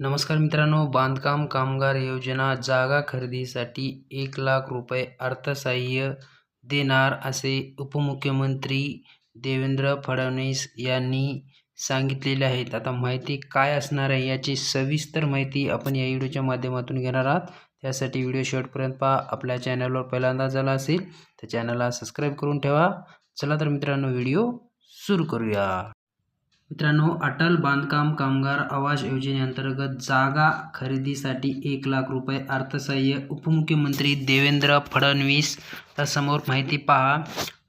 नमस्कार मित्रांनो बांधकाम कामगार योजना जागा खरेदीसाठी एक लाख रुपये अर्थसहाय्य देणार असे उपमुख्यमंत्री देवेंद्र फडणवीस यांनी सांगितलेले आहेत. आता माहिती काय असणार आहे याची सविस्तर माहिती आपण या व्हिडिओच्या माध्यमातून घेणार आहात. त्यासाठी व्हिडिओ शेवटपर्यंत पहा. आपल्या चॅनलवर पहिल्यांदा झाला असेल तर चॅनलला सबस्क्राईब करून ठेवा. चला तर मित्रांनो व्हिडिओ सुरू करूया. मित्रांनो अटल बांधकाम कामगार आवास योजनेअंतर्गत जागा खरेदीसाठी एक लाख रुपये अर्थसहाय्य उपमुख्यमंत्री देवेंद्र फडणवीस समोर माहिती पहा.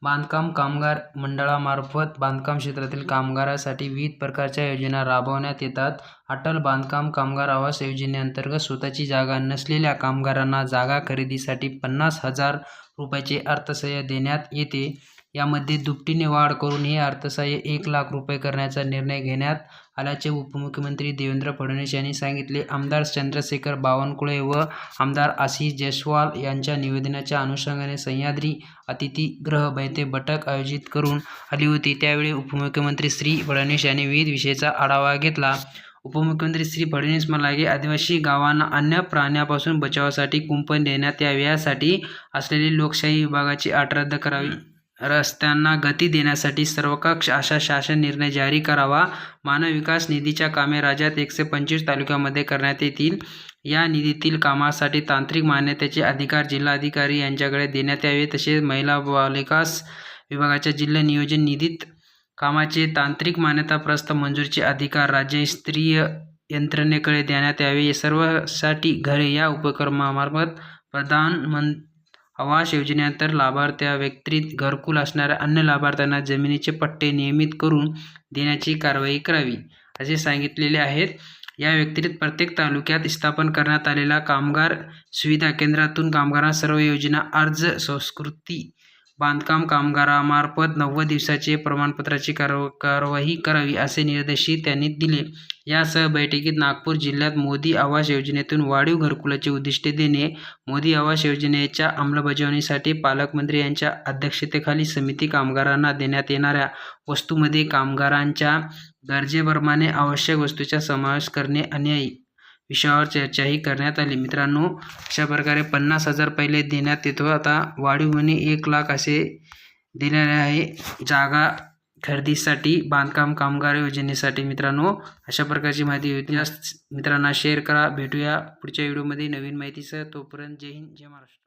बांधकाम कामगार मंडळामार्फत बांधकाम क्षेत्रातील कामगारासाठी विविध प्रकारच्या योजना राबवण्यात येतात. अटल बांधकाम कामगार आवास योजनेअंतर्गत स्वतःची जागा नसलेल्या कामगारांना जागा खरेदीसाठी पन्नास हजार रुपयाचे अर्थसहाय्य देण्यात येते. यामध्ये दुपटीने वाढ करून हे अर्थसहाय्य एक लाख रुपये करण्याचा निर्णय घेण्यात आल्याचे उपमुख्यमंत्री देवेंद्र फडणवीस यांनी सांगितले. आमदार चंद्रशेखर बावनकुळे व आमदार आशिष जयस्वाल यांच्या निवेदनाच्या अनुषंगाने सह्याद्री अतिथीगृह बैठे बटक आयोजित करून आली होती. त्यावेळी उपमुख्यमंत्री श्री फडणवीस यांनी विविध विषयाचा आढावा घेतला. उपमुख्यमंत्री श्री फडणवीस म्हणाले आदिवासी गावांना अन्य प्राण्यापासून बचावासाठी कुंपण देण्यात यावे यासाठी असलेली लोकशाही विभागाची अट रद्द करावी रस्त्यांना गती देण्यासाठी सर्वकष अशा शासन निर्णय जारी करावा. मानव विकास निधीच्या कामे राज्यात एकशे पंचवीस तालुक्यामध्ये करण्यात येतील. या निधीतील कामासाठी तांत्रिक मान्यतेचे अधिकार जिल्हाधिकारी यांच्याकडे देण्यात यावे. तसेच महिला बालविकास विभागाच्या जिल्हा नियोजन निधीत कामाचे तांत्रिक मान्यताप्रस्त मंजुरीचे अधिकार राज्य स्त्रीय यंत्रणेकडे देण्यात यावे. सर्वसाठी घरे या उपक्रमामार्फत प्रधानमंत्री आवास योजनेनंतर लाभार्थ्या व्यक्तीत घरकुल असणाऱ्या अन्य लाभार्थ्यांना जमिनीचे पट्टे नियमित करून देण्याची कारवाई करावी असे सांगितलेले आहेत. या व्यतिरिक्त प्रत्येक तालुक्यात स्थापन करण्यात आलेल्या कामगार सुविधा केंद्रातून कामगारांना सर्व योजना अर्ज संस्कृती बांधकाम कामगारामार्फत नव्वद दिवसाचे प्रमाणपत्राची कारव कारवाई करावी असे निर्देशही त्यांनी दिले. यासह बैठकीत नागपूर जिल्ह्यात मोदी आवास योजनेतून वाढीव घरकुलाचे उद्दिष्टे देणे मोदी आवास योजनेच्या अंमलबजावणीसाठी पालकमंत्री यांच्या अध्यक्षतेखाली समिती कामगारांना देण्यात येणाऱ्या वस्तूमध्ये कामगारांच्या गरजेप्रमाणे आवश्यक वस्तूचा समावेश करणे अन्यायी. विषयावर चर्चाही करण्यात आली. मित्रांनो अशा प्रकारे पन्नास हजार पहिले देण्यात येतो. आता वाढीव म्हणे एक लाख असे दिलेले आहे. जागा खरेदीसाठी बांधकाम कामगार योजनेसाठी. मित्रांनो अशा प्रकारची माहिती होती मित्रांना शेअर करा. भेटूया पुढच्या व्हिडिओमध्ये नवीन माहितीसह तोपर्यंत जय हिंद जय महाराष्ट्र.